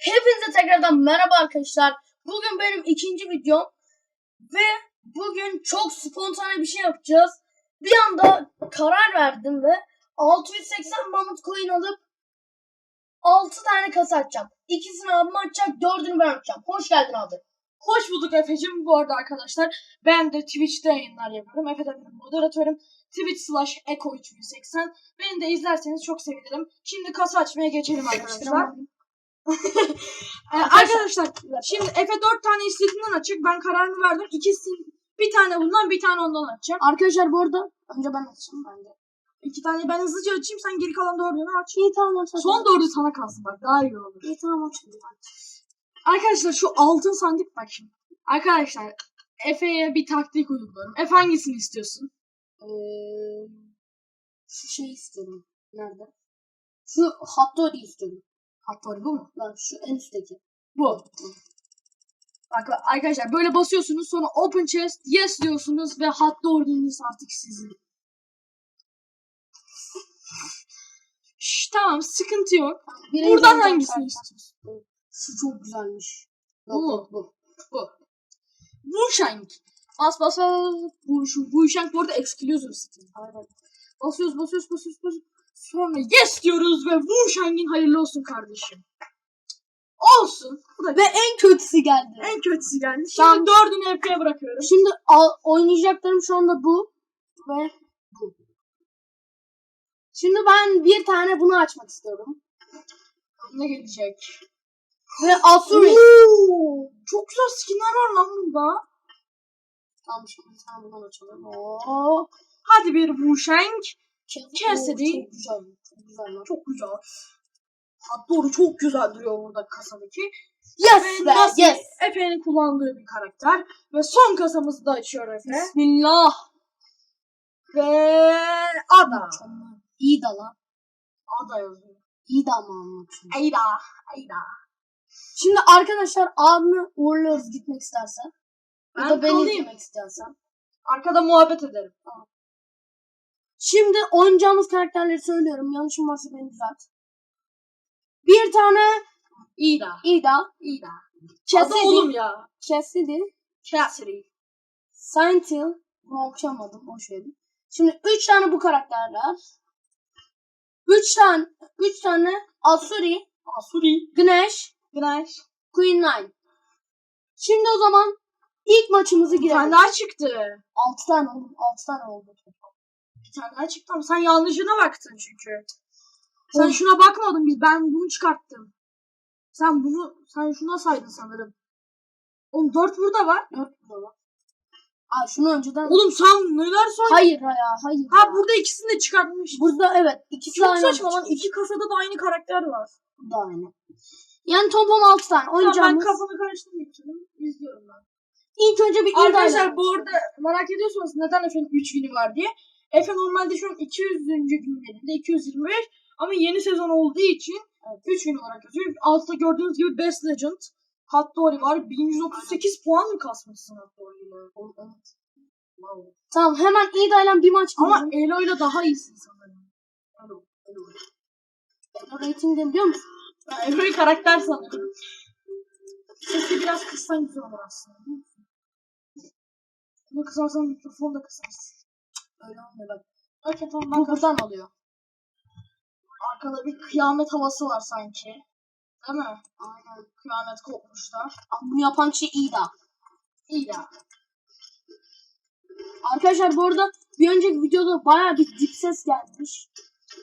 Hepinize tekrardan merhaba arkadaşlar. Bugün benim ikinci videom ve bugün çok spontane bir şey yapacağız. Bir anda karar verdim ve 680 mamut coin alıp 6 tane kasa açacağım. İkisini abim açacak, dördünü ben açacağım. Hoş geldin abi. Hoş bulduk Efe'cim. Bu arada arkadaşlar ben de Twitch'te yayınlar yapıyorum. Efe de benim moderatörüm. Twitch slash Eko 3080. Beni de izlerseniz çok sevinirim. Şimdi kasa açmaya geçelim arkadaşlar. Ee, arkadaşlar şimdi Efe 4 tane istediğinden açık. Ben kararımı verdim. İkisi bir tane bundan bir tane ondan açacağım. Arkadaşlar bu arada önce ben açayım ben de. İki tane ben hızlıca açayım. Sen geri kalan dördünü aç. İyi tamam aç. Son dördü sana kalsın bak. Daha iyi olur. İyi tamam aç. Arkadaşlar şu altın sandık bak şimdi. Arkadaşlar Efe'ye bir taktik uyguluyorum. Efe hangisini istiyorsun? Ee, şu şey istiyorum. Nerede? Şu dog istiyorum. Hatta bu mu? Lan şu en üstteki. Bu. Bak arkadaşlar böyle basıyorsunuz sonra open chest yes diyorsunuz ve hatta ordunuz artık sizin. Şş, tamam sıkıntı yok. Birinci Buradan hangisini istiyorsun? Şu çok güzelmiş. Bu mu? bu. Bu. Wushank. Bas bas bas. Bu şu Wushank bu arada exclusive skin. Aynen. Basıyoruz basıyoruz basıyoruz basıyoruz. Sonra yes diyoruz ve Wushank'in hayırlı olsun kardeşim. Olsun. Bu da Ve en kötüsü geldi. en kötüsü geldi. Şimdi Tamam. dördünü Efe'ye bırakıyorum. Şimdi al- oynayacaklarım şu anda bu ve bu. Şimdi ben bir tane bunu açmak istiyorum. Ne gelecek? Ve Asuri. Oo, çok güzel skinler var lan bunda. Tamam şimdi bir tane bundan açalım. Oo. Hadi bir Wushank. Kes- Cassidy. Oo, Çok güzel. Çok güzel. Çok güzel. Hatta doğru çok güzel duruyor burada kasadaki. Yes be nasıl yes. Efe'nin kullandığı bir karakter. Ve son kasamızı da açıyor Efe. Bismillah. Ve Ada. İyi de lan. Ada yazıyor. İyi de ama anlatıyor. Ayda. Ayda. Şimdi arkadaşlar abimi uğurluyoruz gitmek isterse. Ya Ben da beni kalayım. izlemek istersen. Arkada muhabbet ederim. Şimdi oynayacağımız karakterleri söylüyorum. Yanlışım varsa beni düzelt. Bir tane İda. Ida. İda. Adı Cassidy. oğlum ya. Cassidy. Cassidy. Sentinel. Bunu okuyamadım. Boş verin. Şimdi üç tane bu karakterler. Üç tane, üç tane Asuri, Asuri. Güneş, Güneş. Queen Nine. Şimdi o zaman ilk maçımızı Bir tane girelim. daha çıktı. Altı tane oldu. Altı tane oldu. Bir tane daha çıktı ama sen yanlışına baktın çünkü. Sen Oy. şuna bakmadın biz ben bunu çıkarttım. Sen bunu sen şuna saydın sanırım. Oğlum dört burada var. Dört burada var. Aa şunu önceden... Oğlum sen neler saydın? Hayır ya hayır. Ha ya. burada ikisini de çıkartmış. Burada evet. ikisi Çok aynı saçma lan. İki kasada da aynı karakter var. Da aynı. Yani toplam altı tane. Tamam, ben karıştırmayayım canım. İzliyorum ben. İlk önce bir Arkadaşlar bu arada merak ediyorsanız neden Efe'nin 3 günü var diye. Efe normalde şu an 200. günlerinde 225 ama yeni sezon olduğu için 3 gün olarak yazıyor. Altta gördüğünüz gibi Best Legend Hattori var. 1138 puan mı kasmışsın Hattori'yle? Evet. Tamam hemen İda'yla bir maç Ama girelim. Elo'yla daha iyisin sanırım. Elo, Elo. Ratingde biliyor musun? Elo'yu karakter sanıyorum. Sesi biraz kıssan güzel olur aslında. Ama kısarsan mikrofonu da kısarsın. Öyle olmuyor bak. Bu ben buradan alıyor. Arkada bir kıyamet havası var sanki. Değil mi? Aynen. Kıyamet kopmuşlar. Ama Bunu yapan kişi İda. Ya. Arkadaşlar bu arada bir önceki videoda baya bir dip ses gelmiş.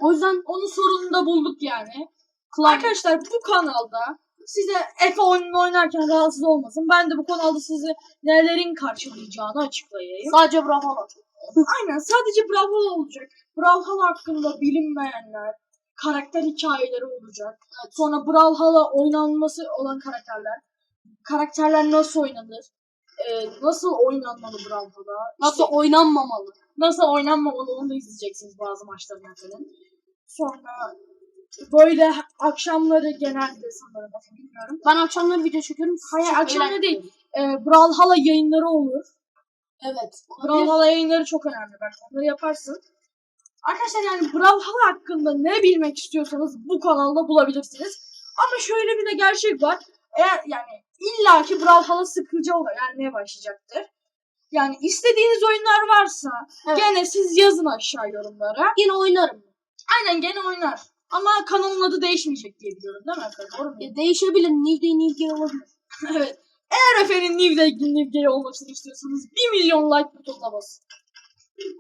O yüzden Onun sorununu da bulduk yani. klavye Arkadaşlar bu kanalda size Efe oyununu oynarken rahatsız olmasın. Ben de bu kanalda sizi nelerin karşılayacağını açıklayayım. sadece bravo var. Aynen sadece Brawlhalla olacak. Brawlhalla hakkında bilinmeyenler, karakter hikayeleri olacak. Sonra Brawlhalla oynanması olan karakterler. Karakterler nasıl oynanır? Ee, nasıl oynanmalı Brawlhalla? Nasıl İşte oynanmamalı. nasıl oynanmamalı onu da izleyeceksiniz bazı maçlarını efendim. Sonra böyle akşamları genelde sanırım bilmiyorum. Ben akşamları video çekiyorum. Hayır akşamları değil. E, Brawlhalla yayınları olur. Evet. Brawlhalla yayınları çok önemli. Bak onları yaparsın. Arkadaşlar yani Brawlhalla hakkında ne bilmek istiyorsanız bu kanalda bulabilirsiniz. Ama şöyle bir de gerçek var. Eğer yani illaki Brawlhalla sıkıcı gelmeye başlayacaktır. Yani istediğiniz oyunlar varsa Evet. gene siz yazın aşağı yorumlara. Yine oynarım. Aynen gene oynar. Ama kanalın adı değişmeyecek diye biliyorum değil mi? Doğru mu? E, değişebilir. New Day New Day olabilir. evet. Eğer efendim New Day, New Day olmasını istiyorsanız 1 milyon like butonuna basın.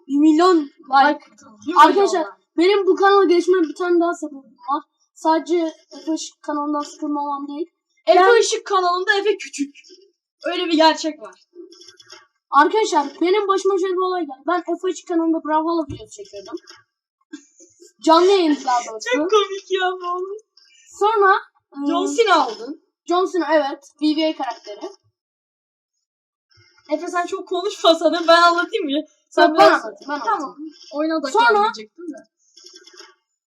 1 milyon like. Like milyon Arkadaşlar benim bu kanala geçmem bir tane daha sebebim var. Sadece Efe Işık kanalından sıkılmamam değil. Efe Ben- Işık kanalında Efe Küçük. Öyle bir gerçek var. Arkadaşlar benim başıma şöyle bir olay geldi. Ben Efe Işık kanalında Brawlhalla videosu çekiyordum. Canlı yayın daha doğrusu. komik ya bu. Sonra John Cena aldın. John Cena evet. BBA karakteri. Efe sen çok konuşmasan ben anlatayım mı? Sen ben anlatayım, ben Tamam. Oyuna da Sonra- de.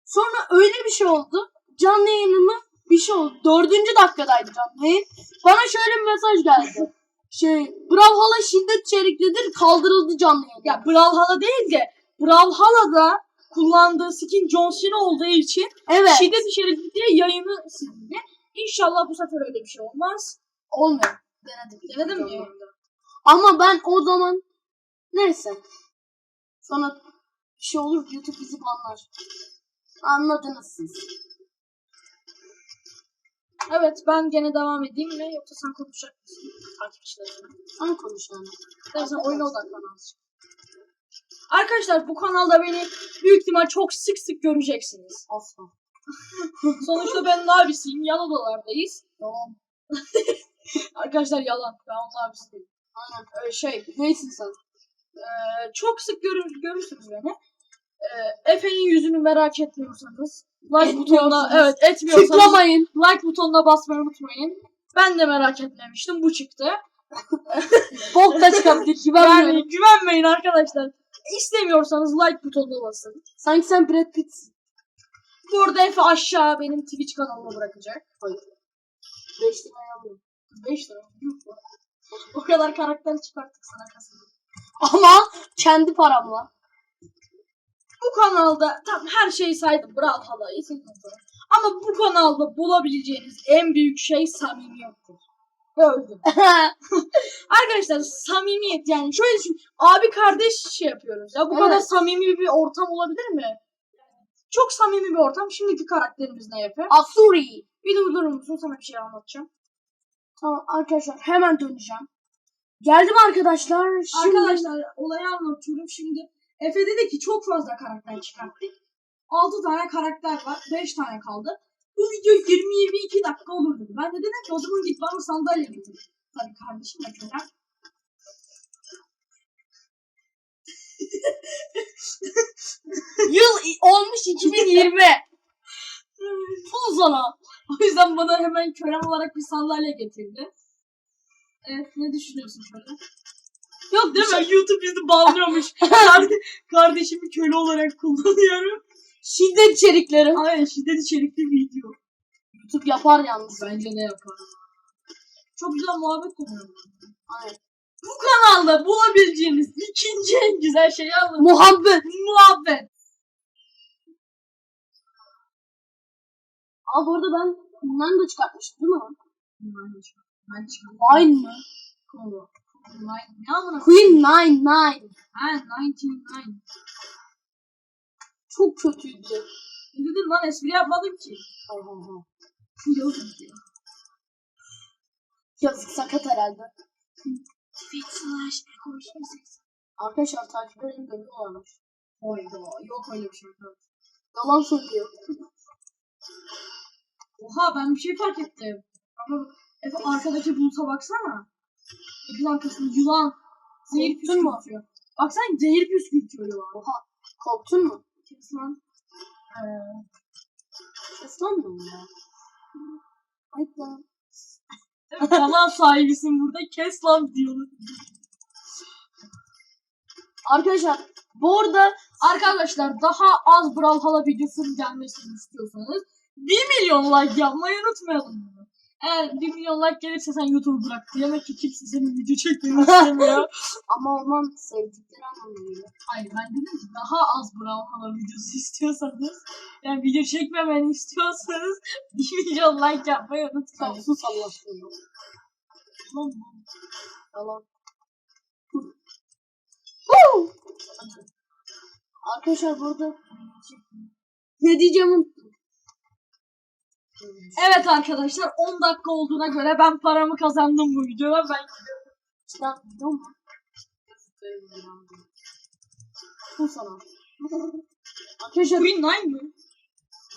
Sonra öyle bir şey oldu. Canlı yayınımı bir şey oldu. Dördüncü dakikadaydı canlı yayın. Bana şöyle bir mesaj geldi. Şey, Brawlhalla şiddet içeriklidir kaldırıldı canlı yayın. Ya Brawlhalla değil de Brawlhalla'da kullandığı skin John Cena olduğu için evet. şiddet içerikli diye yayını sildi. İnşallah bu sefer öyle bir şey olmaz. Olmuyor. Denedim. Denedin mi? Ama ben o zaman neyse. Sonra bir şey olur YouTube bizi banlar. Anladınız siz. Evet ben gene devam edeyim mi yoksa sen konuşacak mısın takipçilerine? Sen konuş yani. Ben sen oyuna odaklan azıcık. Arkadaşlar bu kanalda beni büyük ihtimal çok sık sık göreceksiniz. Asla. Sonuçta ben onun abisiyim. Yan odalardayız. Tamam. Arkadaşlar yalan. Ben onun abisi değilim. Aynen. Ee, şey Neysin sen? Ee, çok sık görür, görürsünüz beni. Ee, Efe'nin yüzünü merak etmiyorsanız like butonuna evet etmiyorsanız Tıklamayın. like butonuna basmayı unutmayın. Ben de merak etmemiştim. Bu çıktı. Bok da. Yani Güvenmiyorum. güvenmeyin arkadaşlar. İstemiyorsanız like butonuna basın. Sanki sen Brad Pitt'sin. Bu arada Efe aşağı benim Twitch kanalıma bırakacak. Beş liraya alıyorum. 5 lira. O kadar karakter çıkarttık sana kasada. Ama kendi paramla. Bu kanalda tam her şeyi saydım. Bravo halayı saydım. Ama bu kanalda bulabileceğiniz en büyük şey samimiyettir. Öldüm. Arkadaşlar samimiyet yani şöyle düşün. Abi kardeş şey yapıyoruz ya. Bu Evet. kadar samimi bir ortam olabilir mi? Çok samimi bir ortam. Şimdiki karakterimiz ne yapıyor? Asuri. Bir durdurur musun? Sana bir şey anlatacağım. Tamam arkadaşlar hemen döneceğim. Geldim arkadaşlar. Şimdi... Arkadaşlar olayı anlatıyorum şimdi. Efe dedi ki çok fazla karakter çıkarttık. 6 tane karakter var. 5 tane kaldı. Bu video 20-22 dakika olur dedi. Ben de dedim ki o zaman git bana sandalye getir. Tabii kardeşim de kölen. Yıl olmuş 2020. Full sana. O yüzden bana hemen kölen olarak bir sandalye getirdi. Evet ne düşünüyorsun köle? Yok değil mi? YouTube bizi bağlıyormuş. Karde- Kardeşimi köle olarak kullanıyorum. Şiddet içerikleri. Aynen şiddet içerikli video. YouTube yapar yalnız. Bence ne yapar? Çok güzel muhabbet konuyorum. Aynen. Bu kanalda bulabileceğiniz ikinci en güzel şey anlatayım. Muhabbet. Muhabbet. Aa bu arada ben bundan da çıkartmıştım değil mi? Ben çıkıyorum. Nine mı? Ne amına? Queen Nine Nine. Ha 99. Çok kötüydü. Ne dedim lan espri yapmadım ki. Ha, ha, ha. Yazık ya. Yazık sakat herhalde. Twitch slash ekoşimiz. Arkadaşlar takipçilerin gönlü varmış. Hayda yok öyle bir şey. yok. Yalan söylüyor. Oha ben bir şey fark ettim. Ama Efe arkadaki buluta baksana. Evin arkasında yılan. Zehir püskürtüyor. Baksana zehir püskürtüyor yılan. Oha. Korktun mu? Kes lan. Ee, Seslenmiyor mu ya? Ayıp lan. Kanal sahibisin burada kes lan diyorlar. Arkadaşlar bu arada Arkadaşlar daha az Brawlhalla videosunun gelmesini istiyorsanız 1 milyon like yapmayı unutmayalım. Eğer Eğer 1 milyon like gelirse sen YouTube'u bırak. Demek ki kimse senin video çekmeni istemiyor. Ama olmam sevdikleri anlamıyla. Hayır ben dedim ki daha az bravo hava videosu istiyorsanız yani video çekmemeni istiyorsanız 1 milyon like yapmayı unutmayın. sus Allah aşkına. Tamam mı? Yalan. Arkadaşlar burada ne diyeceğimi. Evet arkadaşlar 10 dakika olduğuna göre ben paramı kazandım bu videoda. Ben mu? Bu sana. Arkadaşlar Queen 9 mı?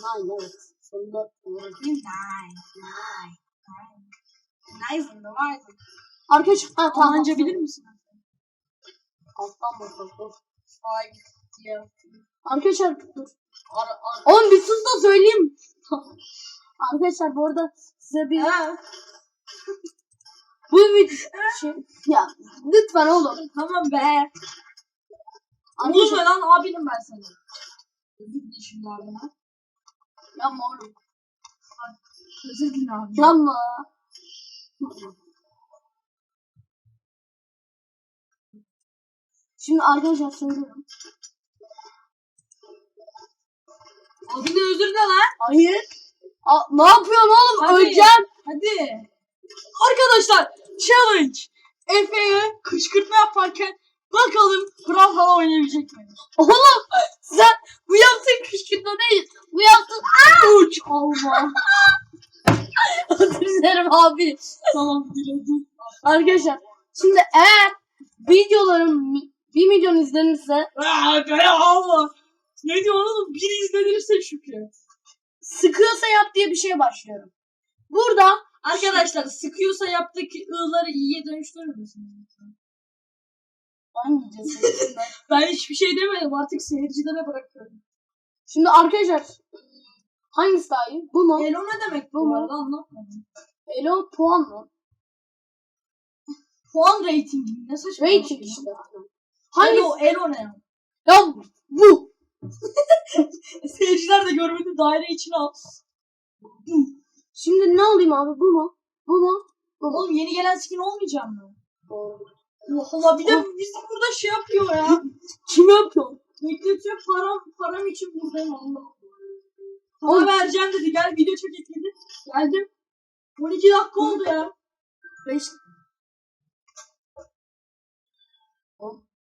Nine evet. Sonunda doğru. Queen 9. Nice and nice. Arkadaşlar ha, tamam. Bilir misin? Alttan bakalım. Ay diye. Arkadaşlar dur. Ara ara. Oğlum bir sus da söyleyeyim. Arkadaşlar bu arada size bir Ha, bu video şey, ya lütfen oğlum. tamam be. Olur Arkadaşlar lan abinim ben senin. Özür dilerim şimdi abime. yapma oğlum. Özür dilerim abi. Yapma. Şimdi arkadaşlar söylüyorum. Abine özür dile lan. Hayır. Aa, ne yapıyorsun oğlum? Hadi. Öleceğim. Hadi. Arkadaşlar challenge. Efe'ye kışkırtma yaparken bakalım Brawl Hava oynayabilecek mi? Oğlum sen bu yaptığın kışkırtma değil. Bu yaptığın Uç Allah. özür dilerim abi. tamam diledim. Arkadaşlar şimdi eğer videolarım mi- 1 milyon izlenirse Aa, be Allah. Ne diyor oğlum? Bir izlenirse şükür. Sıkıyorsa yap diye bir şeye başlıyorum. Burada Arkadaşlar sıkıyorsa yaptık ı'ları iyiye dönüştürür müsünüz? hangi cesaretimle? Ben hiçbir şey demedim artık seyircilere bırakıyorum. Şimdi arkadaşlar hangisi daha iyi? Bu mu? Elo ne demek bu Bu arada anlatmadım. Elo puan mı? Puan ratingi mi? ne saçma. Rating işte. Hangisi? Elo, Elo ne? Ya bu. Seyirciler de görmedi daire içine al. Şimdi ne alayım abi? Bu mu? Bu mu? Bu mu? Oğlum yeni gelen skin olmayacak mı? Allah bir de bizim burada şey yapıyor ya. Kim yapıyor? Bekletiyor param, param için buradayım Allah. Oğlum- Para vereceğim dedi gel video çekek dedi. Geldim. 12 dakika oldu ya. 5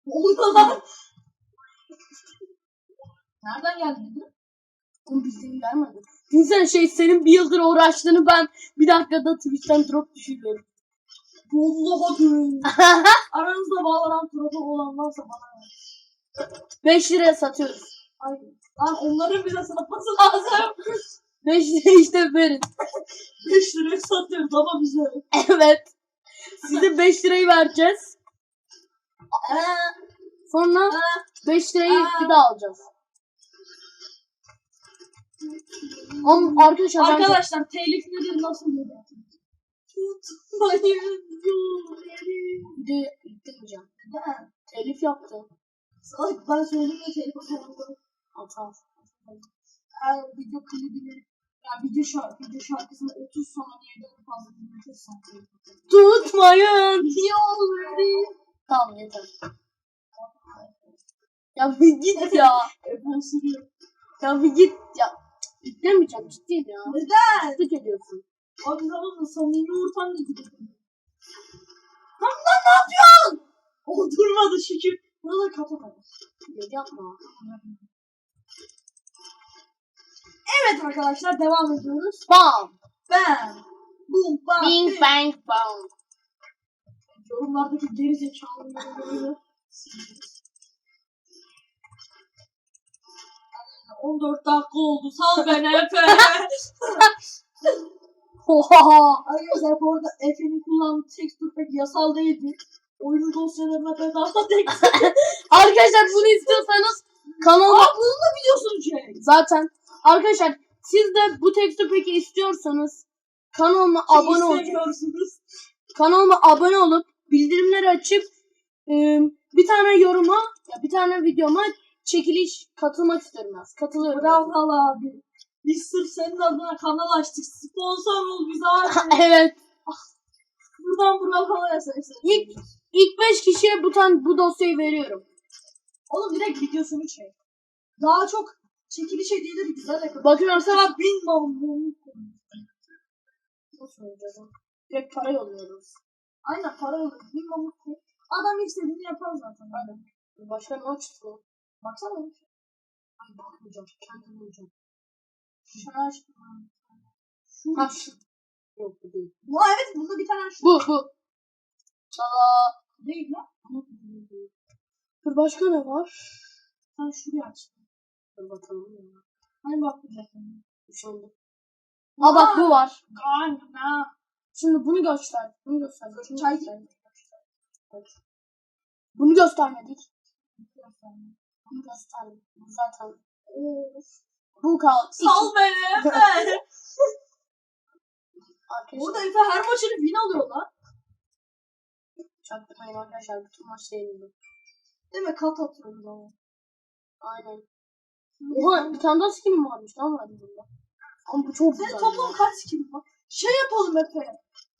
Oldu lan. Nereden geldi dedi? Oğlum bildiğin gelmedi. Düşünsene şey senin bir yıldır uğraştığını ben bir dakikada Twitch'ten drop düşürüyorum. Vallahi diyorum. Aranızda Valorant drop'u olan varsa bana ver. 5 liraya satıyoruz. Ay, lan onların bize satması lazım. 5 liraya işte verin. 5 liraya satıyoruz ama bize. evet. Size 5 lirayı vereceğiz. Eee. Sonra 5 lirayı bir daha alacağız. Ama arkadaşlar Arkadaşlar telif nedir nasıl dedi? Hayır. videoyu yüklemeyeceğim. Telif yaptı. Salak ben söyledim ya telif atamam. Hata. Her video klibini yani video şarkı, video şarkısını 30 saniyeden fazla dinletirsen telif atarım. Tutmayın. Niye olur? Tamam yeter. Ya bir git ya. Ya bir git ya. Yüklemeyeceğim ciddiyim ya. Neden? Sık ediyorsun. Abi zamanla samimi ortamda gidelim. Lan lan ne yapıyorsun? O durmadı şükür. Buraları kapatalım. Ya yapma. Evet arkadaşlar devam ediyoruz. Bam. Ben. Boom bam. Bing bang bam. Yorumlardaki geri zekalı yorumları. 14 dakika oldu. Sal beni Efe. Oha. Arkadaşlar bu arada Efe'nin kullandığı texture pack yasal değildi. Oyunun dosyalarına bedava tek. Arkadaşlar bunu istiyorsanız kanalıma Aa bunu da biliyorsun şey. zaten arkadaşlar siz de bu texture pack'i istiyorsanız kanalıma abone olun. Kanalıma abone olup bildirimleri açıp e, bir tane yoruma ya bir tane videoma çekiliş katılmak istiyorum ben. Katılıyorum. Bravo abi. Biz sırf senin adına kanal açtık. Sponsor ol bize abi. evet. Buradan Brawlhalla yazarız. İlk, ilk 5 kişiye bu, tan bu dosyayı veriyorum. Oğlum direkt videosunu çek. Daha çok çekiliş hediyeleri güzel yakın. Arkadaşlar Sana bin mamon. nasıl olacağız? Direkt para yolluyoruz. Aynen para olur. Bin mamon. Adam istediğini yapar zaten. Aynen. Başka ne açtı? Baksana. Ay bakmayacağım. Kendim bulacağım. Şunu aç. Şu. Ha şu. Yok bu değil. Bu evet bunda bir tane şu. Bu bu. Aa, Değil lan. dur başka ne var? Sen şurayı aç. Dur bakalım ya. Hani bakmayacaksın. Üşendim. Aa bak bu var. Gana. Şimdi bunu göster. Bunu göster. Şunu Çay- göster. Bunu göstermedik. Bunu gösterdik. Bu zaten. Bu kal. Sal beni. Arkadaşlar. Burada Efe her maçını win alıyor lan. Çaktırmayın arkadaşlar. Bütün maçta yenildim. Değil mi? Kat atıyoruz ama. Aynen. Oha bir tane daha skinim varmış lan var bunda. Ama bu çok Senin güzel. toplam ya. kaç skin var? Şey yapalım Efe.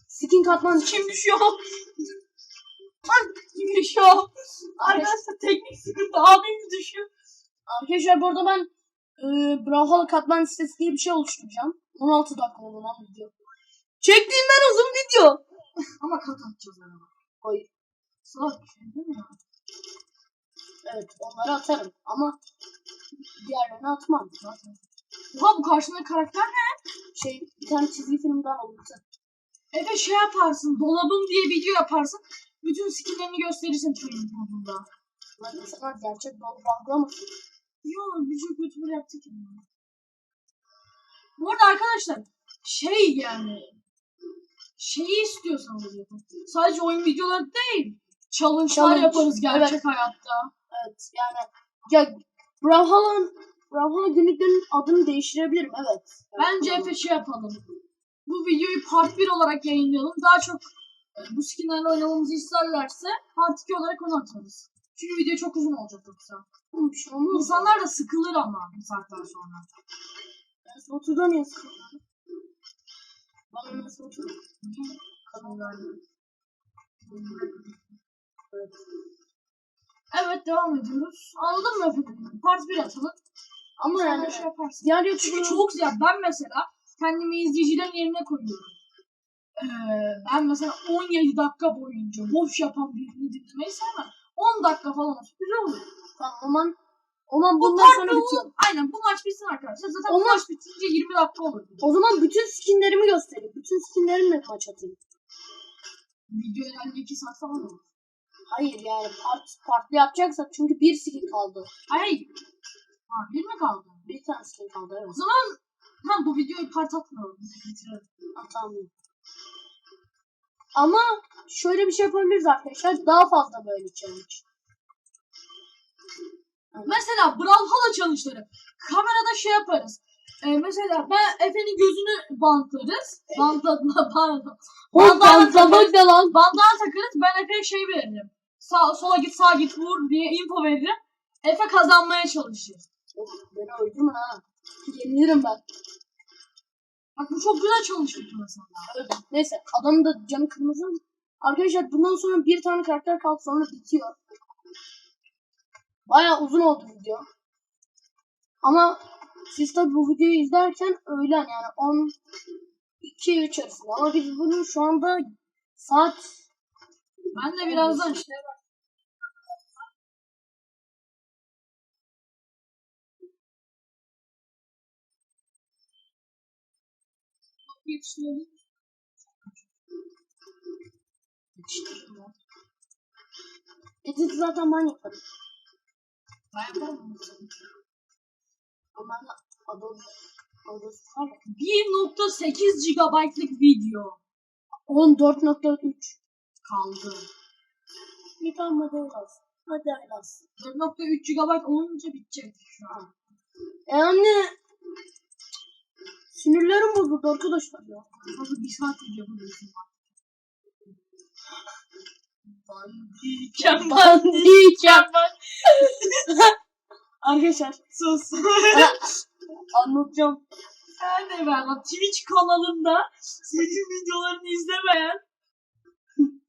Skin katman Kim düşüyor? Düşüyor? Arkadaşlar teknik sıkıntı. Abim düşüyor. Arkadaşlar bu arada ben e, Brawlhalla katman listesi diye bir şey oluşturacağım. 16 dakika oldu lan video. Çektiğimden uzun video. Ama kat atacağız araba. Hayır. Salak şey ya? Evet onları atarım ama diğerlerini atmam. Zaten. Oha bu karşındaki karakter ne? Şey bir tane çizgi film daha oldu. Efe şey yaparsın. Dolabım diye video yaparsın. Bütün skinlerini gösterirsin training modunda. Lan insanlar gerçek balık algılamasın. Yok çok kötü bir yaptık ya. Bu arada arkadaşlar şey yani şeyi istiyorsanız yapın. Sadece oyun videoları değil. Challenge'lar Challenge, yaparız gerçek evet. hayatta. Evet yani ya Brawlhalla Brawlhalla günlüklerinin adını değiştirebilirim evet. Bence Efe şey yapalım. Bu videoyu part 1 olarak yayınlayalım. Daha çok bu skinlerle oynamamızı isterlerse part 2 olarak onu atarız. Çünkü video çok uzun olacak yoksa. Oğlum bir şey olmaz. İnsanlar da sıkılır ama bir saatten sonra. Nasıl oturda niye sıkıldın? Bana nasıl oturdu? Kadınlar. Evet. Evet devam ediyoruz. Anladın mı? Part 1 atalım. Ama Sonra yani şey yaparsın. diğer Çünkü çok ziyade ben mesela kendimi izleyicilerin yerine koyuyorum. Ee, ben mesela 17 dakika boyunca boş yapan birini dinlemeyi sevmem. 10 dakika falan olsa güzel olur. Tamam, o zaman o zaman Bu bundan sonra bitiyor. Aynen bu maç bitsin arkadaşlar. Zaten bu Olmaz. maç bitince 20 dakika olur. O zaman bütün skinlerimi göstereyim. Bütün skinlerimle maç atayım. Video herhalde 2 saat falan olur. Hayır yani part, farklı yapacaksak çünkü bir skin kaldı. Hayır. Ha, bir mi kaldı? Bir tane skin kaldı evet. O zaman ha, bu videoyu part atmıyorum. Bitirelim. Tamam. Ama şöyle bir şey yapabiliriz arkadaşlar. Daha fazla böyle challenge. Mesela Brawlhalla challenge'ları. Kamerada şey yaparız. Ee, mesela ben Efe'nin gözünü bantlarız. Bantla, pardon. Oğlum bantlamak da lan. Bandana takarız. Ben Efe'ye şey veririm. Sağ, sola git sağa git vur diye info veririm. Efe kazanmaya çalışır. Beni öldürme ha. Yenilirim ben. Bak bu çok güzel bir mesela. Neyse adamın da canı kırmızı. Arkadaşlar bundan sonra bir tane karakter kaldı sonra bitiyor. Baya uzun oldu video. Ama siz tabi bu videoyu izlerken öğlen yani 10 2 3 arasında. Ama biz bunu şu anda saat Ben de birazdan işte yetiştirelim. edit zaten ben yaparım. Ben yaparım. Ama var ya. 1.8 GB'lık video 14.3 kaldı. Bir tane de az. Hadi az. 4.3 GB olunca bitecek şu an. Yani sinirlerim bozuldu arkadaşlar ya. Fazla bir saat buluyorsun. Diyeceğim Ben diyeceğim. Arkadaşlar Sus. anlatacağım. Sen de ver lan. Twitch kanalında senin videolarını izlemeyen.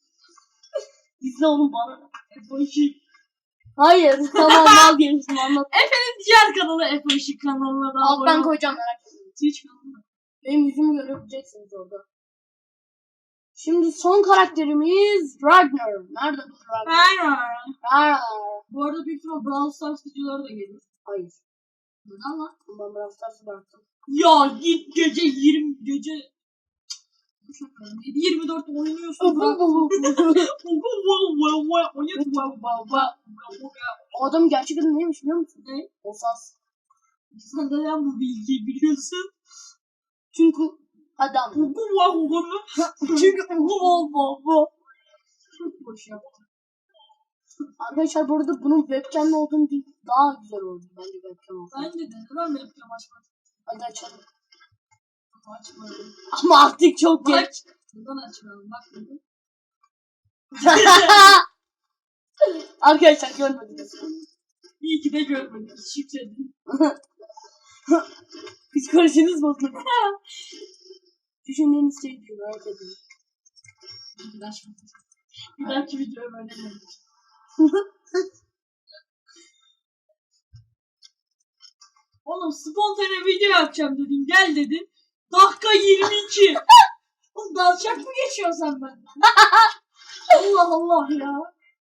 İzle onu bana. Efe Işık. Hayır tamam vazgeçtim anlat. Efe'nin diğer kanalı Efe Işık kanalına da Alttan koyacağım merak etmeyin. Twitch kanalı. Benim yüzümü görebileceksiniz orada. Şimdi son karakterimiz Ragnar. Nerede bu Ragnar? Aynen. Ragnar. Bu arada büyük ihtimal Brawl Stars videoları da gelir. Hayır. Neden lan? Ben Brawl Stars'ı bıraktım. Ya git gece 20 gece 24 oynuyorsun. Adam gerçek adı neymiş biliyor musun? Ne? Osas. Neden bu bilgiyi biliyorsun? Çünkü adam. Çünkü bu bu bu. Çok boş yaptım. Arkadaşlar bu arada bunun webcam'li olduğunu değil, daha güzel oldu bence webcam olsa. Bence de neden webcam açmadın? Hadi açalım. Açmadım. Ama artık çok geç. Aç. Neden açmadın? Bak dedim. Arkadaşlar görmediniz. İyi ki de görmedim. Şifredim. Psikolojiniz bozuldu. Düşündüğünüz şey diyor merak edin. Bir açmadım. Bir dahaki videoyu böyle dedim. Oğlum spontane video yapacağım dedin. Gel dedin. Dakika 22. Oğlum dalacak mı geçiyorsun sen benden? Allah Allah ya.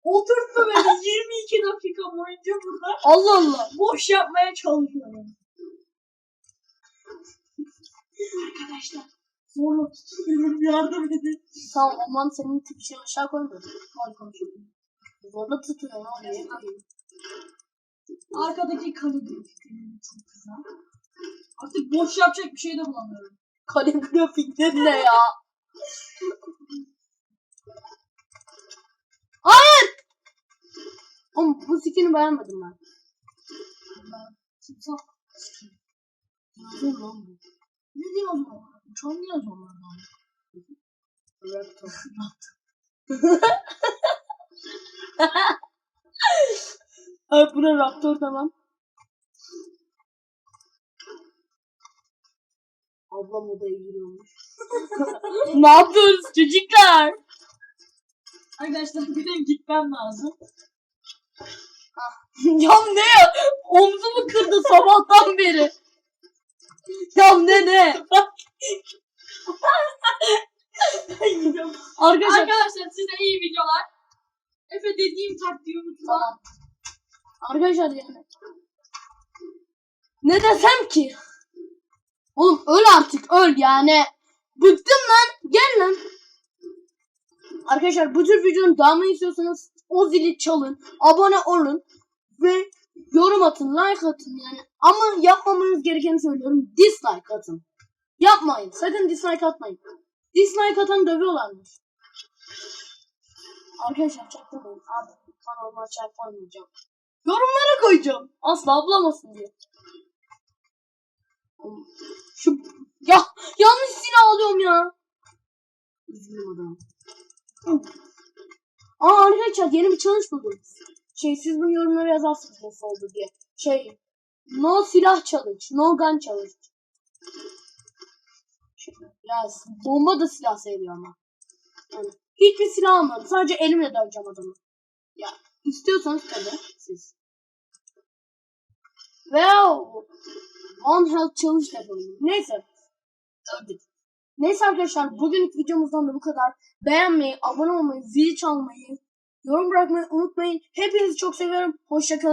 Oturtma beni 22 dakika boyunca burada Allah Allah. boş yapmaya çalışıyorum. Arkadaşlar zorla tutuyorum yardım edin. Tamam aman senin tipini aşağı koymadım. Hadi konuşalım. Zorla tutuyor ama niye koyayım? Arkadaki kaligrafikleri çok güzel. Artık boş yapacak bir şey de bulamıyorum. Kaligrafikler ne ya? Hayır! Oğlum bu skin'i beğenmedim ben. Ben timsah. Zor lan bu. Ne diyeyim o zaman? Uçan niye zorlardan? Raptor. Evet buna Raptor tamam. Ablam odaya giriyormuş. ne yapıyoruz çocuklar? Arkadaşlar benim gitmem lazım. ya ne ya? Omzumu kırdı sabahtan beri. Ya ne ne? Arkadaşlar. Arkadaşlar size iyi videolar. Efe dediğim taktiği unutma. Arkadaşlar yani. Ne desem ki? Oğlum öl artık öl yani. Bıktım lan. Gel lan. Arkadaşlar bu tür videonun devamını istiyorsanız o zili çalın. Abone olun. Ve yorum atın. Like atın yani. Ama yapmamanız gerekeni söylüyorum. Dislike atın. Yapmayın. Sakın dislike atmayın. Dislike atan dövüyorlarmış. Arkadaşlar çaktırmayın. Abi kanalıma çay koymayacağım. Yorumlara koyacağım. Asla bulamasın diye. Şu ya yanlış silah alıyorum ya. Üzgünüm adamım. Aa arkadaşlar yeni bir challenge buldum. Şey siz bunu yorumlara yazarsınız nasıl oldu diye. Şey no silah challenge, no gun. Şey, Ya bomba da silah sayılıyor ama. Yani hiçbir silah almadım. Sadece elimle döveceğim adamı. Ya istiyorsanız tabii siz. Ve One Health Challenge yapalım. Neyse. Öldük. Neyse arkadaşlar bugünkü videomuzdan da bu kadar. Beğenmeyi, abone olmayı, zil çalmayı, yorum bırakmayı unutmayın. Hepinizi çok seviyorum. Hoşçakalın.